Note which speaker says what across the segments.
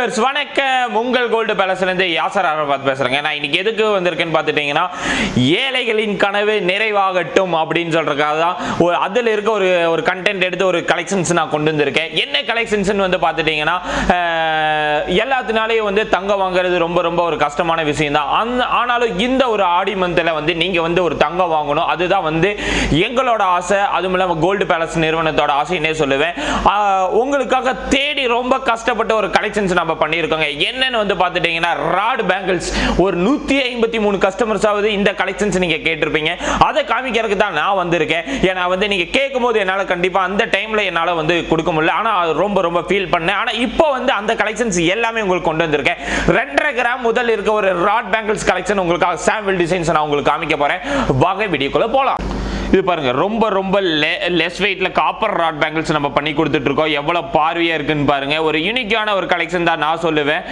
Speaker 1: Viewers வணக்கம். உங்கள் gold பேலஸ்லேருந்து Yasar Arafat பேசுகிறேங்க நான் இன்னைக்கு எதுக்கு வந்திருக்கேன்னு பார்த்துட்டிங்கன்னா ஏழைகளின் கனவு நிறைவாகட்டும் அப்படின்னு சொல்கிறதுக்காக தான் ஒரு அதில் இருக்க ஒரு ஒரு கண்டென்ட் எடுத்து ஒரு கலெக்ஷன்ஸ் நான் கொண்டு வந்திருக்கேன். என்ன கலெக்ஷன்ஸ்னு வந்து பார்த்துட்டிங்கன்னா அஹ், எல்லாத்தினாலையும் வந்து தங்கம் வாங்குறது ரொம்ப ரொம்ப ஒரு கஷ்டமான விஷயம் தான். அந்த ஆனாலும் இந்த ஒரு ஆடி மந்தில் வந்து நீங்கள் வந்து ஒரு தங்கம் வாங்கணும். அதுதான் வந்து எங்களோட ஆசை. அதுவும் இல்லாமல் கோல்டு பேலஸ் நிறுவனத்தோட ஆசைன்னே சொல்லுவேன். உங்களுக்காக தேடி ரொம்ப கஷ்டப்பட்ட ஒரு கலெக்ஷன்ஸ் நம்ம பண்ணியிருக்கோங்க. என்னன்னு வந்து பார்த்துட்டீங்கன்னா ராட் பேங்கிள்ஸ் ஒரு நூற்றி ஐம்பத்தி மூணு கஸ்டமர்ஸ் ஆகுது இந்த கலெக்ஷன்ஸ் நீங்கள் கேட்டிருப்பீங்க. அதை காமிக்கிறதுக்கு தான் நான் வந்திருக்கேன். ஏன்னா வந்து நீங்கள் கேட்கும் போது என்னால் கண்டிப்பாக அந்த டைமில் என்னால் வந்து கொடுக்க முடியல. ஆனால் ரொம்ப ரொம்ப ஃபீல் பண்ணேன். ஆனால் இப்போ வந்து அந்த கலெக்ஷன்ஸ் எல்லாமே உங்களுக்கு கொண்டு வந்திருக்கேன். ரெண்டரை கிராம் முதல் இருக்க ஒரு ராட் பேங்கிள்ஸ் கலெக்ஷன் உங்களுக்காக சாம்பிள் டிசைன்ஸ் நான் உங்களுக்கு காமிக்க போகிறேன் வகை வீடியோக்குள்ளே போகலாம் இது பாருங்க ரொம்ப ரொம்ப லெஸ் வெயிட்ல காப்பர் ராட் பேங்கிள்ஸ் நம்ம பண்ணி கொடுத்துட்டு இருக்கோம் எவ்வளவு பார்வையா இருக்குன்னு பாருங்க. ஒரு யூனிக்கான ஒரு கலெக்ஷன் தான் நான் சொல்லுவேன்.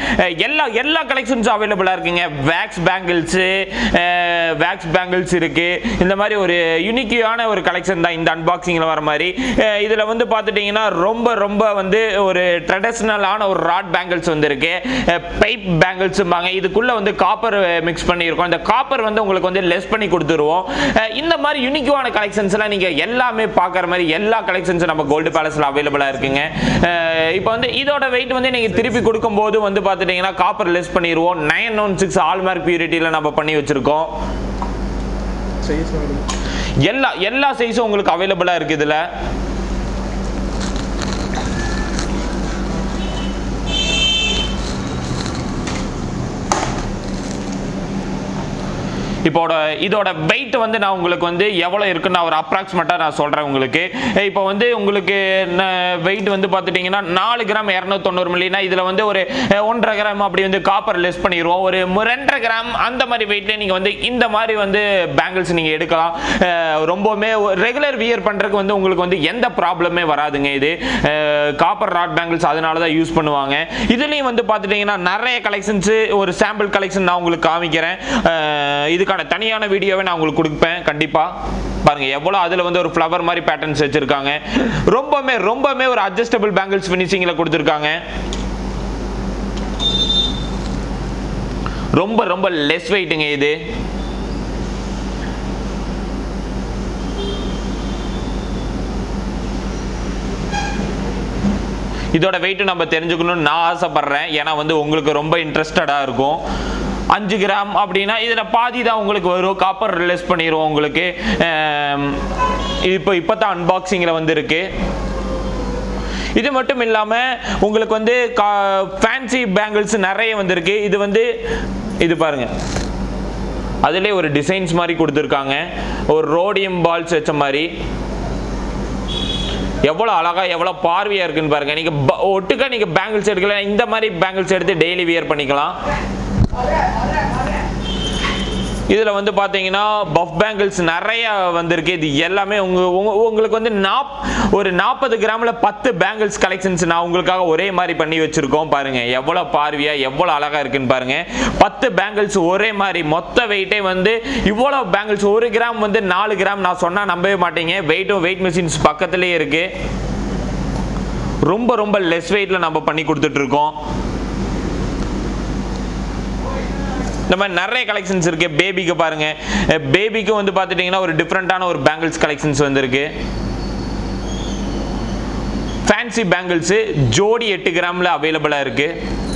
Speaker 1: எல்லா எல்லா கலெக்ஷன்ஸும் அவைலபிளா இருக்குங்க. வேக்ஸ் பேங்கிள்ஸ் வேக்ஸ் பேங்கிள்ஸ் இருக்கு. இந்த மாதிரி ஒரு யூனிக்கான ஒரு கலெக்ஷன் தான் இந்த அன்பாக்சிங்ல வர மாதிரி. இதில் இதுல வந்து பார்த்துட்டிங்கன்னா ரொம்ப ரொம்ப வந்து ஒரு ட்ரெடிஷ்னலான ஒரு ராட் பேங்கிள்ஸ் வந்துருக்கு. பைப் பேங்கிள்ஸ் இதுக்குள்ள வந்து காப்பர் மிக்ஸ் பண்ணியிருக்கோம். இந்த காப்பர் வந்து உங்களுக்கு வந்து லெஸ் பண்ணி கொடுத்துருவோம். இந்த மாதிரி யூனிக்கான கலெக்ஷன்ஸ் எல்லாம் நீங்க எல்லாமே பார்க்குற மாதிரி எல்லா கலெக்ஷன்ஸும் நம்ம கோல்டு பேலஸ்ல அவைலபிளா இருக்குங்க. இப்போ வந்து இதோட வெயிட் வந்து நீங்க திருப்பி கொடுக்கும்போது வந்து பார்த்துட்டீங்கன்னா காப்பர் லெஸ் பண்ணிடுவோம் நைன் ஒன் சிக்ஸ் ஆல்மார்க் பியூரிட்டியில் நம்ம பண்ணி வச்சிருக்கோம். எல்லா எல்லா சைஸும் உங்களுக்கு அவைலபிளா இருக்கு இதுல. இப்போட இதோட வெயிட் வந்து நான் உங்களுக்கு வந்து எவ்வளோ இருக்குன்னு நான் ஒரு அப்ராக்சிமேட்டாக நான் சொல்கிறேன் உங்களுக்கு. இப்போ வந்து உங்களுக்கு வெயிட் வந்து பார்த்துட்டிங்கன்னா நாலு கிராம் இரநூத்தொண்ணூறு மில்லினா இதில் வந்து ஒரு ஒன்றரை கிராம் அப்படி வந்து காப்பர் லெஸ் பண்ணிடுவோம். ஒரு ரெண்டரை கிராம் அந்த மாதிரி வெயிட்லேயே நீங்கள் வந்து இந்த மாதிரி வந்து பேங்கிள்ஸ் நீங்கள் எடுக்கலாம். ரொம்பவுமே ரெகுலர் வியர் பண்ணுறதுக்கு வந்து உங்களுக்கு வந்து எந்த ப்ராப்ளமே வராதுங்க இது. காப்பர் ராட் பேங்கிள்ஸ் அதனால தான் யூஸ் பண்ணுவாங்க. இதுலேயும் வந்து பார்த்துட்டிங்கன்னா நிறைய கலெக்ஷன்ஸு ஒரு சாம்பிள் கலெக்ஷன் நான் உங்களுக்கு காமிக்கிறேன். இதுக்கான இதுக்கான தனியான வீடியோவை நான் உங்களுக்கு கொடுப்பேன் கண்டிப்பாக பாருங்க எவ்வளோ அதில் வந்து ஒரு ஃப்ளவர் மாதிரி பேட்டர்ன்ஸ் வச்சுருக்காங்க. ரொம்பவுமே ரொம்பவுமே ஒரு அட்ஜஸ்டபிள் பேங்கிள்ஸ் ஃபினிஷிங்கில் கொடுத்துருக்காங்க. ரொம்ப ரொம்ப லெஸ் வெயிட்டுங்க இது. இதோட வெயிட்டு நம்ம தெரிஞ்சுக்கணும்னு நான் ஆசைப்படுறேன். ஏன்னா வந்து உங்களுக்கு ரொம்ப இன்ட்ரெஸ்டடாக இருக்கும். அஞ்சு கிராம் அப்படின்னா இதில் பாதி தான் உங்களுக்கு வரும். காப்பர் ரிலீஸ் பண்ணிடுவோம் உங்களுக்கு. இப்போ இப்போ தான் அன்பாக்சிங்கில் வந்துருக்கு. இது மட்டும் இல்லாமல் உங்களுக்கு வந்து கா ஃபேன்சி பேங்கிள்ஸ் நிறைய வந்திருக்கு. இது வந்து இது பாருங்கள் அதிலே ஒரு டிசைன்ஸ் மாதிரி கொடுத்துருக்காங்க. ஒரு ரோடியம் பால்ஸ் வச்ச மாதிரி. எவ்வளோ அழகாக எவ்வளோ பார்வையாக இருக்குன்னு பாருங்கள் நீங்கள் ப- ஒட்டுக்கா பேங்கிள்ஸ் எடுக்கலாம் இந்த மாதிரி பேங்கிள்ஸ் எடுத்து டெய்லி வியர் பண்ணிக்கலாம். இதில் வந்து பார்த்தீங்கன்னா பஃப் பேங்கிள்ஸ் நிறைய வந்திருக்கு. இது எல்லாமே உங்க உங்களுக்கு வந்து நாப் ஒரு நாற்பது கிராமில் பத்து பேங்கிள்ஸ் கலெக்ஷன்ஸ் நான் உங்களுக்காக ஒரே மாதிரி பண்ணி வச்சுருக்கோம் பாருங்கள் எவ்வளோ பார்வையாக எவ்வளோ அழகாக இருக்குன்னு பாருங்கள் பத்து பேங்கிள்ஸ் ஒரே மாதிரி மொத்த வெயிட்டே வந்து இவ்வளோ பேங்கிள்ஸ் ஒரு கிராம் வந்து நாலு கிராம் நான் சொன்னால் நம்பவே மாட்டீங்க. வெயிட்டும் வெயிட் மிஷின்ஸ் பக்கத்துலேயே இருக்குது ரொம்ப ரொம்ப லெஸ் வெயிட்டில் நம்ம பண்ணி கொடுத்துட்ருக்கோம் இருக்கோம் இந்த மாதிரி நிறைய கலெக்ஷன்ஸ் இருக்குது பேபிக்கு பாருங்கள் பேபிக்கு வந்து பார்த்துட்டிங்கன்னா ஒரு டிஃப்ரெண்ட்டான ஒரு பேங்கிள்ஸ் கலெக்ஷன்ஸ் வந்துருக்கு ஃபேன்சி பேங்கிள்ஸு ஜோடி எட்டு கிராமில் அவைலபிளாக இருக்குது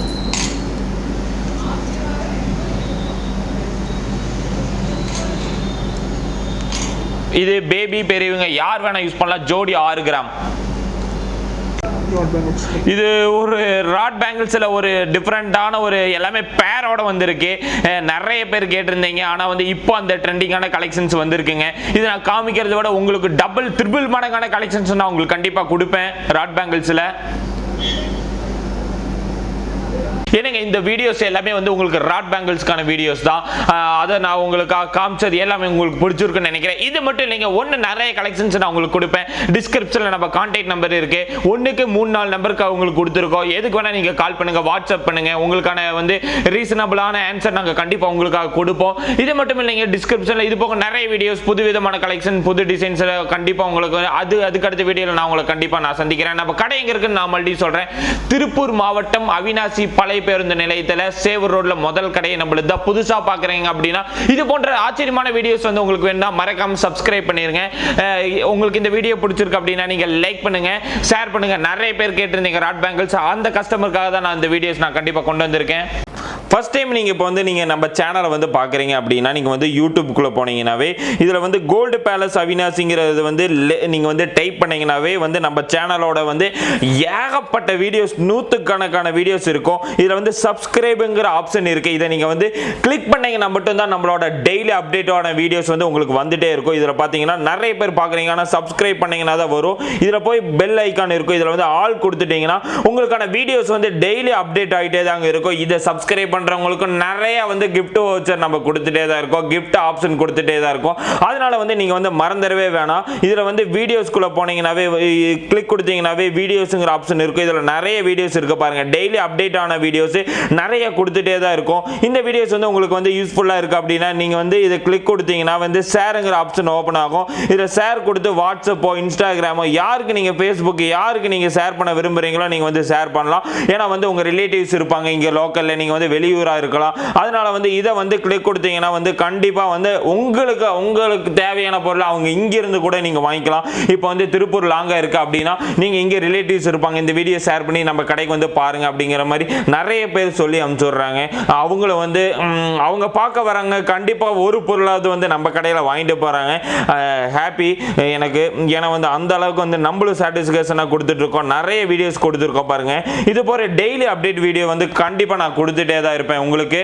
Speaker 1: இது பேபி பெரியவங்க யார் வேணால் யூஸ் பண்ணலாம். ஜோடி ஆறு கிராம். இது ஒரு ராட் பேங்கிள்ஸில் ஒரு டிஃப்ரெண்ட்டான ஒரு எல்லாமே பேரோட வந்திருக்கு. நிறைய பேர் கேட்டிருந்தீங்க. ஆனால் வந்து இப்போ அந்த ட்ரெண்டிங்கான கலெக்ஷன்ஸ் வந்திருக்குங்க. இது நான் காமிக்கிறத விட உங்களுக்கு டபுள் ட்ரிபிள் மடங்கான கலெக்ஷன்ஸ் நான் உங்களுக்கு கண்டிப்பாக கொடுப்பேன் ராட் பேங்கிள்ஸில். ஏன்னா இந்த வீடியோஸ் எல்லாமே வந்து உங்களுக்கு ராட் பேங்கிள்ஸ்க்கான வீடியோஸ் தான். அதை நான் உங்களுக்கு காமிச்சது எல்லாமே உங்களுக்கு பிடிச்சிருக்குன்னு நினைக்கிறேன். இது மட்டும் இல்லைங்க ஒன்று நிறைய கலெக்ஷன்ஸ் நான் உங்களுக்கு கொடுப்பேன். டிஸ்கிரிப்ஷனில் நம்ம கான்டாக்ட் நம்பர் இருக்கு. ஒன்றுக்கு மூணு நாலு நம்பருக்கு உங்களுக்கு கொடுத்துருக்கோம். எதுக்கு வேணால் நீங்கள் கால் பண்ணுங்கள் வாட்ஸ்அப் பண்ணுங்கள் உங்களுக்கான வந்து ரீசனபிளான ஆன்சர் நாங்கள் கண்டிப்பாக உங்களுக்காக கொடுப்போம். இது மட்டும் இல்லைங்க டிஸ்கிரிப்ஷனில் இது போக நிறைய வீடியோஸ் புது விதமான கலெக்ஷன் புது டிசைன்ஸில் கண்டிப்பாக உங்களுக்கு அது அதுக்கு அடுத்த வீடியோவில் நான் உங்களை கண்டிப்பாக நான் சந்திக்கிறேன். நம்ம கடை எங்கே இருக்குன்னு நான் மறுபடியும் சொல்கிறேன் திருப்பூர் மாவட்டம் அவினாசி பழைய பேருந்து நிலையத்தில் சேவூர் ரோட்ல முதல் கடையை நம்மளுக்கு தான் புதுசா பாக்குறீங்க அப்படின்னா இது போன்ற ஆச்சரியமான வீடியோஸ் வந்து உங்களுக்கு வேணும்னா மறக்காம சப்ஸ்கிரைப் பண்ணிருங்க. உங்களுக்கு இந்த வீடியோ பிடிச்சிருக்கு அப்படின்னா நீங்க லைக் பண்ணுங்க ஷேர் பண்ணுங்க. நிறைய பேர் கேட்டிருந்தீங்க ராட் பேங்கிள்ஸ். அந்த கஸ்டமருக்காக தான் நான் இந்த வீடியோஸ் நான் கண்டிப்பாக கொண்டு வந்திருக்கேன். ஃபஸ்ட் டைம் நீங்கள் இப்போ வந்து நீங்கள் நம்ம சேனலை வந்து பார்க்குறீங்க அப்படின்னா நீங்கள் வந்து யூடியூப்குள்ளே போனீங்கன்னாவே இதில் வந்து கோல்டு பேலஸ் அவினாசிங்கிறது வந்து நீங்கள் வந்து டைப் பண்ணிங்கனாவே வந்து நம்ம சேனலோட வந்து ஏகப்பட்ட வீடியோஸ் நூற்றுக்கணக்கான வீடியோஸ் இருக்கும். இதில் வந்து சப்ஸ்கிரைபுங்கிற ஆப்ஷன் இருக்குது இதை நீங்கள் வந்து கிளிக் பண்ணிங்கன்னா மட்டும்தான் நம்மளோட டெய்லி அப்டேட்டான வீடியோஸ் வந்து உங்களுக்கு வந்துட்டே இருக்கும். இதில் பார்த்தீங்கன்னா நிறைய பேர் பார்க்குறீங்க ஆனால் சப்ஸ்கிரைப் பண்ணிங்கன்னா தான் வரும். இதில் போய் பெல் ஐக்கான் இருக்கும். இதில் வந்து ஆல் கொடுத்துட்டிங்கன்னா உங்களுக்கான வீடியோஸ் வந்து டெய்லி அப்டேட் ஆகிட்டே தாங்க இருக்கும். இதை சப்ஸ்கிரைப் பண்ணுறவங்களுக்கும் நிறைய வந்து கிஃப்ட் வவுச்சர் நம்ம கொடுத்துட்டே தான் இருக்கோம். கிஃப்ட் ஆப்ஷன் கொடுத்துட்டே தான் இருக்கும். அதனால வந்து நீங்கள் வந்து மறந்துடவே வேணாம். இதில் வந்து வீடியோஸ்குள்ளே போனீங்கன்னாவே கிளிக் கொடுத்தீங்கன்னாவே வீடியோஸுங்கிற ஆப்ஷன் இருக்கும் இதில் நிறைய வீடியோஸ் இருக்குது பாருங்கள் டெய்லி அப்டேட் ஆன வீடியோஸ் நிறைய கொடுத்துட்டே தான் இருக்கும். இந்த வீடியோஸ் வந்து உங்களுக்கு வந்து யூஸ்ஃபுல்லாக இருக்குது அப்படின்னா நீங்கள் வந்து இதை கிளிக் கொடுத்தீங்கன்னா வந்து ஷேருங்கிற ஆப்ஷன் ஓப்பன் ஆகும். இதில் ஷேர் கொடுத்து வாட்ஸ்அப்போ இன்ஸ்டாகிராமோ யாருக்கு நீங்கள் ஃபேஸ்புக் யாருக்கு நீங்கள் ஷேர் பண்ண விரும்புகிறீங்களோ நீங்கள் வந்து ஷேர் பண்ணலாம். ஏன்னா வந்து உங்கள் ரிலேட்டிவ்ஸ் இருப்பாங்க இங்கே லோக்கலில் நீங்கள் வந்து வெளியூராக இருக்கலாம். அதனால் வந்து இதை வந்து கிளிக் கொடுத்தீங்கன்னா வந்து கண்டிப்பாக வந்து உங்களுக்கு உங்களுக்கு தேவையான பொருள் அவங்க இங்கிருந்து கூட நீங்கள் வாங்கிக்கலாம். இப்போ வந்து திருப்பூர் லாங்காக இருக்குது அப்படின்னா நீங்கள் இங்கே ரிலேட்டிவ்ஸ் இருப்பாங்க. இந்த வீடியோ ஷேர் பண்ணி நம்ம கடைக்கு வந்து பாருங்கள் அப்படிங்கிற மாதிரி நிறைய பேர் சொல்லி அனுப்பிச்சுடுறாங்க. அவங்கள வந்து அவங்க பார்க்க வராங்க. கண்டிப்பாக ஒரு பொருளாவது வந்து நம்ம கடையில் வாங்கிட்டு போகிறாங்க ஹாப்பி எனக்கு ஏன்னா வந்து அந்த அளவுக்கு வந்து நம்மளும் சாட்டிஸ்ஃபேக்ஷனாக கொடுத்துட்ருக்கோம் நிறைய வீடியோஸ் கொடுத்துருக்கோம் பாருங்கள் இது போகிற டெய்லி அப்டேட் வீடியோ வந்து கண்டிப்பாக நான் கொடுத்துட்டே தான் இருப்பேன் உங்களுக்கு.